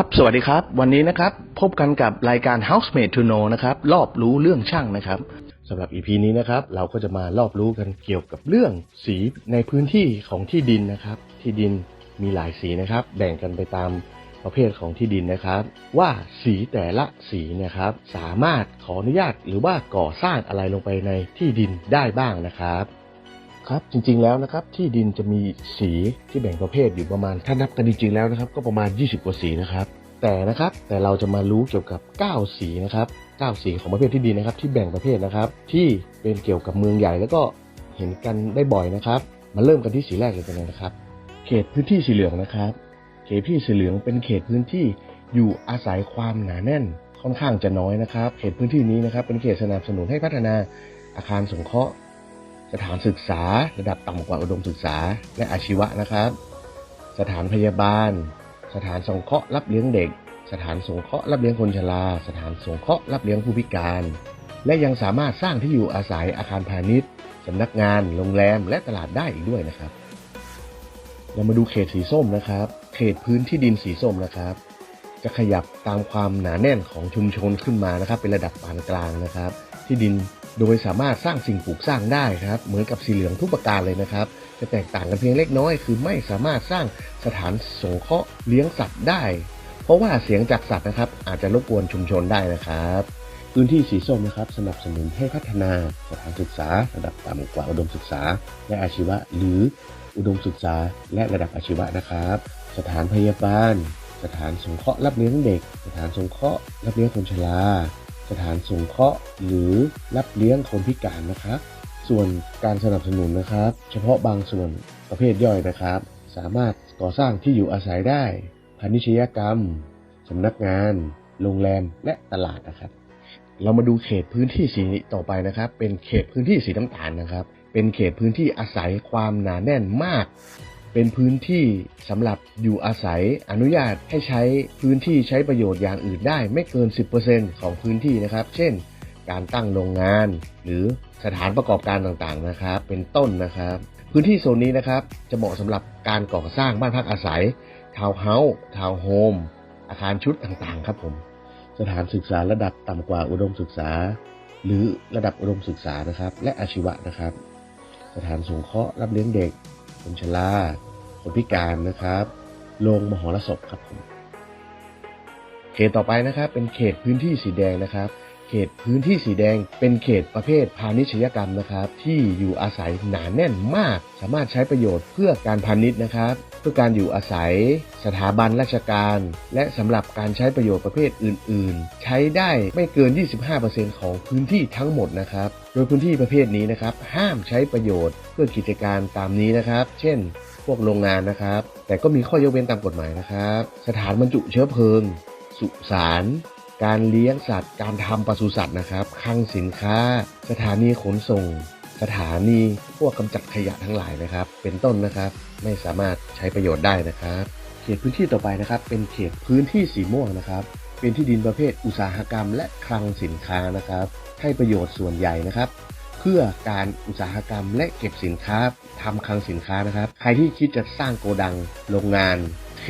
ครับ สวัสดีครับ วันนี้นะครับ พบกันกับรายการ Housemate to Know นะครับ รอบรู้เรื่องช่างนะครับสำหรับ EP นี้นะครับ เราก็จะมารอบรู้กันเกี่ยวกับเรื่องสีในพื้นที่ของที่ดินนะครับ ที่ดินมีหลายสีนะครับ แบ่งกันไปตามประเภทของที่ดินนะครับ ว่าสีแต่ละสีนะครับ สามารถขออนุญาตหรือว่าก่อสร้างอะไรลงไปในที่ดินได้บ้างนะครับ ครับจริงๆแล้วนะครับที่ดินจะมีสีที่แบ่งประเภทอยู่ประมาณถ้านับกันจริงๆแล้วนะครับก็ประมาณ 20 กว่าสีนะครับแต่นะครับแต่เราจะมารู้เกี่ยวกับ 9 สีนะครับ9สีของประเภทที่ดินนะครับ ที่แบ่งประเภทนะครับ ที่เป็นเกี่ยวกับเมืองใหญ่แล้วก็เห็นกันได้บ่อยนะครับ มาเริ่มกันที่สีแรกเลยกันเลยนะครับ เขตพื้นที่สีเหลืองนะครับ เขตพื้นที่สีเหลืองเป็นเขตพื้นที่อยู่อาศัยความหนาแน่นค่อนข้างจะน้อยนะครับ เขตพื้นที่นี้นะครับ เป็นเขตสนับสนุนให้พัฒนาอาคารสงเคราะห์ สถานศึกษาระดับต่ำกว่าอุดมศึกษาและอาชีวะนะครับ สถานพยาบาล สถานสงเคราะห์รับเลี้ยงเด็ก สถานสงเคราะห์รับเลี้ยงคนชรา สถานสงเคราะห์รับเลี้ยงผู้พิการ และยังสามารถสร้างที่อยู่อาศัยอาคารพาณิชย์สำนักงาน โรงแรม และตลาดได้อีกด้วยนะครับ เรามาดูเขตสีส้มนะครับ เขตพื้นที่ดินสีส้มนะครับ จะขยับตามความหนาแน่นของชุมชนขึ้นมานะครับ เป็นระดับปานกลางนะครับ ที่ดินโดยสามารถสร้างสิ่งปลูกสร้างได้ครับ เหมือนกับสีเหลืองทุกประการเลยนะครับ จะแตกต่างกันเพียงเล็กน้อย คือไม่สามารถสร้างสถานสงเคราะห์เลี้ยงสัตว์ได้ เพราะว่าเสียงจากสัตว์นะครับ อาจจะรบกวนชุมชนได้นะครับพื้นที่สีส้มนะครับสนับสนุนให้พัฒนาสถานศึกษา ระดับต่ำกว่าอุดมศึกษา และอาชีวะ หรืออุดมศึกษา และระดับอาชีวะนะครับ สถานพยาบาล สถานสงเคราะห์รับเลี้ยงเด็ก สถานสงเคราะห์รับเลี้ยงคนชรา สถานสงเคราะห์หรือรับเลี้ยงคนพิการนะครับ ส่วนการสนับสนุนนะครับ เฉพาะบางส่วนประเภทย่อยนะครับ สามารถก่อสร้างที่อยู่อาศัยได้พาณิชยกรรมสำนักงาน โรงแรมและตลาดนะครับ เรามาดูเขตพื้นที่สีต่อไปนะครับ เป็นเขตพื้นที่สีน้ำตาลนะครับ เป็นเขตพื้นที่อาศัยความหนาแน่นมาก เป็นพื้นที่สำหรับอยู่อาศัยอนุญาตให้ใช้พื้นที่ใช้ประโยชน์อย่างอื่นได้ไม่เกิน 10%ของพื้นที่นะครับ เช่น การตั้งโรงงาน หรือสถานประกอบการต่างๆนะครับ เป็นต้นนะครับ พื้นที่โซนนี้นะครับ จะเหมาะสำหรับการก่อสร้างบ้านพักอาศัยทาวน์เฮาส์ทาวน์โฮมอาคารชุดต่างๆ ครับผม สถานศึกษาระดับต่ำกว่าอุดมศึกษา หรือระดับอุดมศึกษานะครับ และอาชีวะนะครับ สถานสงเคราะห์รับเลี้ยงเด็ก คนชราคนพิการนะครับโรงมหรสพครับผมเขตต่อไปนะครับ เป็นเขตพื้นที่สีแดงนะครับ เขตพื้นที่สีแดง เป็นเขตประเภทพาณิชยกรรมนะครับ ที่อยู่อาศัยหนาแน่นมาก สามารถใช้ประโยชน์เพื่อการพาณิชย์นะครับ เพื่อการอยู่อาศัย สถาบันราชการ และสำหรับการใช้ประโยชน์ประเภทอื่น ๆ ใช้ได้ไม่เกิน 25%ของพื้นที่ทั้งหมดนะครับ โดยพื้นที่ประเภทนี้นะครับ ห้ามใช้ประโยชน์เพื่อกิจการตามนี้นะครับ เช่น พวกโรงงานนะครับ แต่ก็มีข้อยกเว้นตามกฎหมายนะครับ สถานบรรจุเชื้อเพลิง สุสาน การเลี้ยงสัตว์ การทำปศุสัตว์นะครับคลังสินค้า สถานีขนส่ง สถานีพวกกำจัดขยะทั้งหลายนะครับ เป็นต้นนะครับไม่สามารถใช้ประโยชน์ได้นะครับ เขตพื้นที่ต่อไปนะครับ เป็นเขตพื้นที่สีม่วงนะครับ เป็นที่ดินประเภทอุตสาหกรรม และคลังสินค้านะครับ ให้ประโยชน์ส่วนใหญ่นะครับเพื่อการอุตสาหกรรมและเก็บสินค้าทำคลังสินค้านะครับ ใครที่คิดจะสร้างโกดัง โรงงาน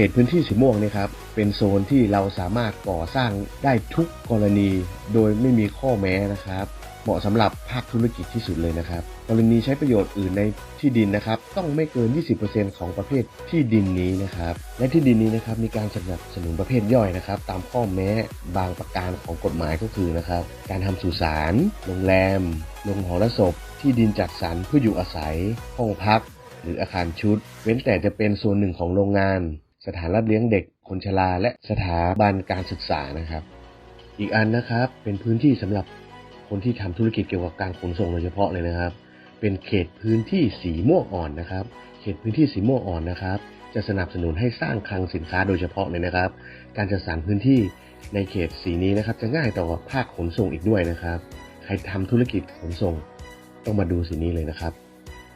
ขตพื้นที่สีม่วงนี่ครับเป็นโซนที่เราสามารถก่อสร้างได้ทุกกรณี โดยไม่มีข้อแม้นะครับ เหมาะสำหรับภาคธุรกิจที่สุดเลยนะครับ กรณีใช้ประโยชน์อื่นในที่ดินนะครับ ต้องไม่เกิน 20%ของประเภทที่ดินนี้นะครับ และที่ดินนี้นะครับมีการสนับสนุนประเภทย่อยนะครับ ตามข้อแม้บางประการของกฎหมายก็คือนะครับ การทำสุสานโรงแรมโรงหอระศพ ที่ดินจัดสรรเพื่ออยู่อาศัย ห้องพัก หรืออาคารชุด เว้นแต่จะเป็นส่วนหนึ่งของโรงงาน สถานรับเลี้ยงเด็กคนชราและสถาบันการศึกษานะครับ อีกอันนะครับเป็นพื้นที่สำหรับคนที่ทำธุรกิจเกี่ยวกับการขนส่งโดยเฉพาะเลยนะครับ เป็นเขตพื้นที่สีม่วงอ่อนนะครับ เขตพื้นที่สีม่วงอ่อนนะครับ จะสนับสนุนให้สร้างคลังสินค้าโดยเฉพาะเลยนะครับ การจัดสรรพื้นที่ในเขตสีนี้นะครับ จะง่ายต่อภาคขนส่งอีกด้วยนะครับ ใครทำธุรกิจขนส่งต้องมาดูสีนี้เลยนะครับ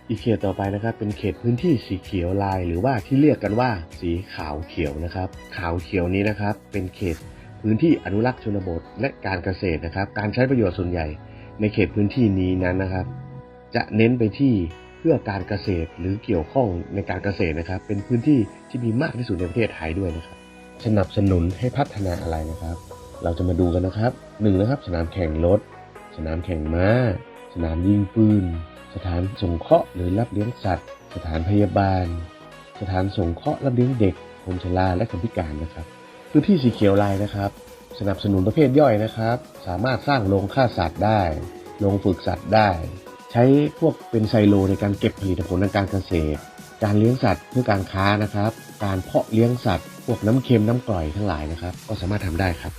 อีกเขตต่อไปนะครับ เป็นเขตพื้นที่สีเขียวลาย หรือว่าที่เรียกกันว่า สีขาวเขียวนะครับ ขาวเขียวนี้นะครับ เป็นเขตพื้นที่อนุรักษ์ชนบทและการเกษตรนะครับ การใช้ประโยชน์ส่วนใหญ่ ในเขตพื้นที่นี้นั้นนะครับ จะเน้นไปที่เพื่อการเกษตรหรือเกี่ยวข้องในการเกษตรนะครับ เป็นพื้นที่ที่มีมากที่สุดในประเทศไทยด้วยนะครับ สนับสนุนให้พัฒนาอะไรนะครับ เราจะมาดูกันนะครับหนึ่งนะครับ สนามแข่งรถสนามแข่งม้า สนามยิงปืน สถานสงเคราะห์หรือรับเลี้ยงสัตว์ สถานพยาบาล สถานสงเคราะห์รับเลี้ยงเด็กคนชราและคนพิการนะครับพื้นที่สีเขียวลายนะครับ สนับสนุนประเภทย่อยนะครับ สามารถสร้างโรงฆ่าสัตว์ได้โรงฝึกสัตว์ได้ ใช้พวกเป็นไซโลในการเก็บผลิตผลทางการเกษตร การเลี้ยงสัตว์เพื่อการค้านะครับ การเพาะเลี้ยงสัตว์ พวกน้ำเค็มน้ำกร่อยทั้งหลายนะครับ ก็สามารถทำได้ครับ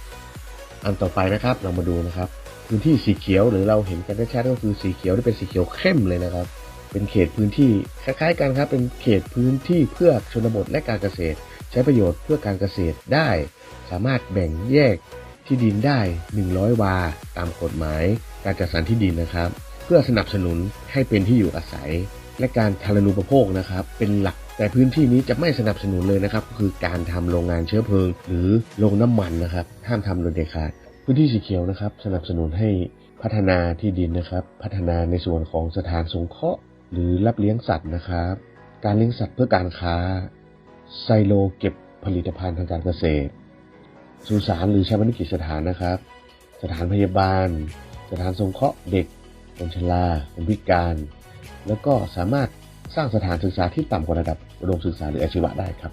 อันต่อไปนะครับเรามาดูนะครับ พื้นที่สีเขียวหรือเราเห็นกันได้ชัดก็คือสีเขียวที่เป็นสีเขียวเข้มเลยนะครับ เป็นเขตพื้นที่คล้ายๆกันครับ เป็นเขตพื้นที่เพื่อชนบทและการเกษตร ใช้ประโยชน์เพื่อการเกษตรได้ สามารถแบ่งแยกที่ดินได้ 100 วา ตามกฎหมาย การจัดสรรที่ดินนะครับ เพื่อสนับสนุนให้เป็นที่อยู่อาศัย และการทารุณูปโภคนะครับ เป็นหลักแต่พื้นที่นี้จะไม่สนับสนุนเลยนะครับก็คือการทำโรงงานเชื้อเพลิง หรือโรงน้ำมันนะครับ ห้ามทำโดยเด็ดขาด พื้นที่สีเขียวนะครับ สนับสนุนให้พัฒนาที่ดินนะครับ พัฒนาในส่วนของสถานสงเคราะห์ หรือรับเลี้ยงสัตว์นะครับ การเลี้ยงสัตว์เพื่อการค้า ไซโลเก็บผลิตภัณฑ์ทางการเกษตรสุสานหรือชาปนกิจสถานนะครับ สถานพยาบาล สถานสงเคราะห์เด็กคนชราคนพิการ แล้วก็สามารถสร้างสถานศึกษาที่ต่ำกว่าระดับอุดมศึกษาหรืออาชีวะได้ครับ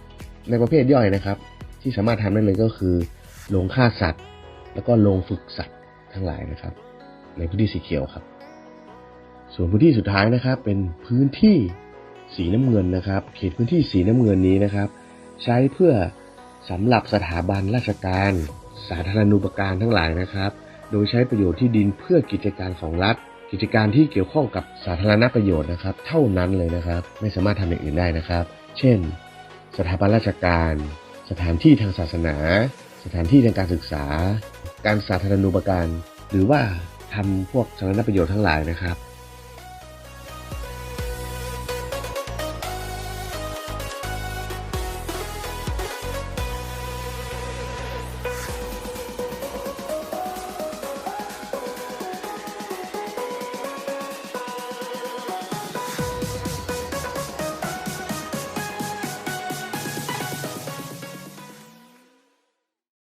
ในประเภทย่อยนะครับ ที่สามารถทำได้เลยก็คือโรงฆ่าสัตว์ แล้วก็โรงฝึกสัตว์ทั้งหลายนะครับ ในพื้นที่สีเขียวครับ ส่วนพื้นที่สุดท้ายนะครับ เป็นพื้นที่สีน้ำเงินนะครับเขตพื้นที่สีน้ำเงินนี้นะครับ ใช้เพื่อสำหรับสถาบันราชการ สาธารณูปการทั้งหลายนะครับ โดยใช้ประโยชน์ที่ดินเพื่อกิจการของรัฐ กิจการที่เกี่ยวข้องกับสาธารณประโยชน์นะครับ เท่านั้นเลยนะครับ ไม่สามารถทำอย่างอื่นได้นะครับ เช่น สถาบันราชการ สถานที่ทางศาสนา สถานที่ทางการศึกษา การสาธารณูปการ หรือว่าทำพวกสาธารณประโยชน์ทั้งหลายนะครับ